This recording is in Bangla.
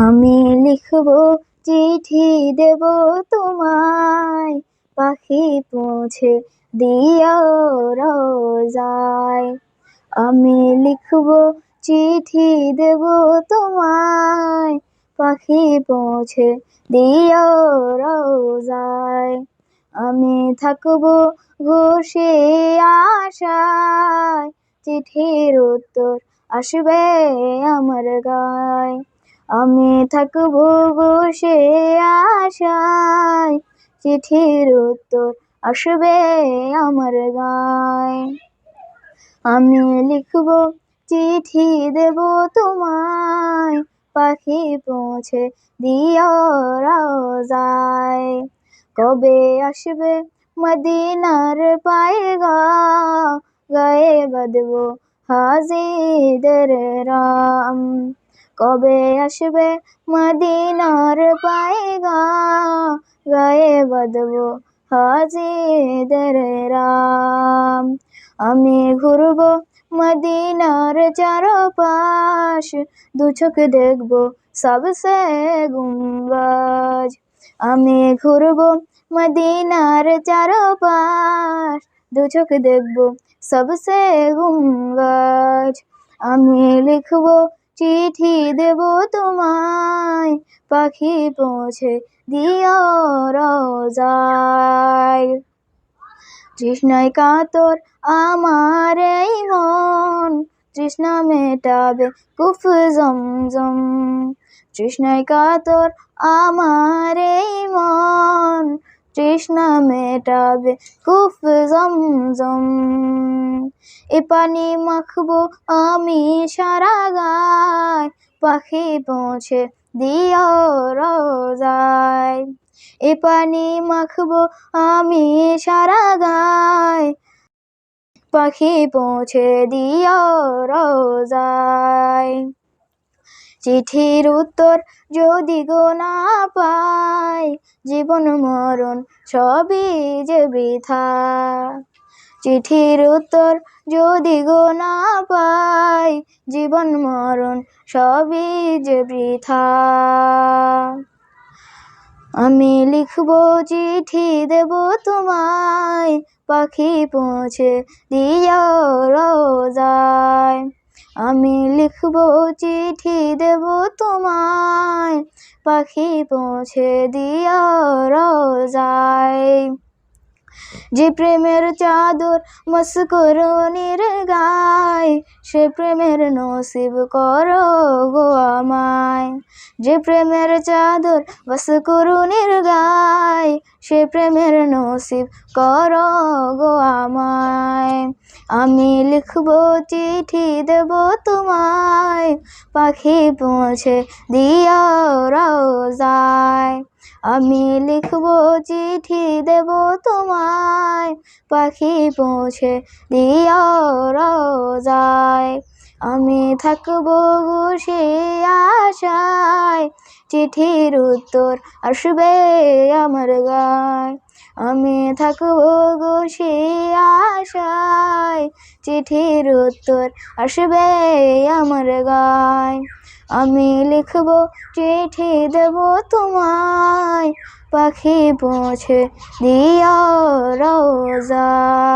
আমি লিখব চিঠি দেব তোমায়। পাখি পৌঁছে দিও রোজায়। আমি লিখব চিঠি দেব তোমায়। পাখি পৌঁছে রোজায়। আমি থাকব ঘষে আশায়। চিঠির উত্তর আসবে আমার গায়। আমি থাকব বসে আশায়। চিঠির উত্তর আসবে আমার গায়। আমি লিখব, চিঠি দেব তোমায়। পাখি পৌঁছে দিও কবে আসবে মদিনার পায়গা গায়ে বাঁধব হাজিদের রাম। কবে আসবে মদিনার পায়গা? গায়ে বাঁধব হাজিদের রাম। আমি ঘুরব মদিনার চারপাশ, দু চোখ দেখব সবসে গুম্বাজ। আমি ঘুরব মদিনার চারপাশ, দু চোখ দেখব সবসে গুম্বাজ। আমি লিখব চিঠি দেব তোমায়। পাখি পৌঁছে দিও রোজায়। তৃষ্ণায় কাতর আমার এই মন। তৃষ্ণা মেটাবে কুফ জমজম। তৃষ্ণায় কাতর আমার এই মন। তৃষ্ণা মেটাবে কুফ জমজম। এ পানি মাখবো আমি সারা গায় পাখি পৌঁছে দিও রোজায়। এ পানি মাখবো আমি সারা গায়। পাখি পৌঁছে দিও রোজায়। চিঠির উত্তর যদি গো না পাই, জীবন মরণ সবই যে বৃথা। চিঠির উত্তর যদি গো না পাই, জীবন মরণ সবই যে বৃথা। আমি লিখব চিঠি দেব তোমায়, পাখি পৌঁছে দিও রোজায়। আমি লিখব চিঠি দেব তোমায়, পাখি পৌঁছে দিও রোজায়। যে প্রেমের চাদর মস্করণের গায় সে প্রেমের নসিব করো গো আমায়। যে প্রেমের চাদর মস্করণের গায় সে প্রেমের নসিব করো গো আমায়। আমি লিখব চিঠি দেব তোমায়, পাখি পৌঁছে দিও রোজায়। আমি লিখব চিঠি দেব তোমায় পাখি পৌঁছে দিও রোজায়। আমি থাকব বসে আশায়, চিঠির উত্তর আসবে আমার গায়। আমি থাকব বসে আশায়, চিঠির উত্তর আসবে আমার গায়। আমি লিখব, চিঠি দেব তোমায় পাখি পৌঁছে দিও রোজায়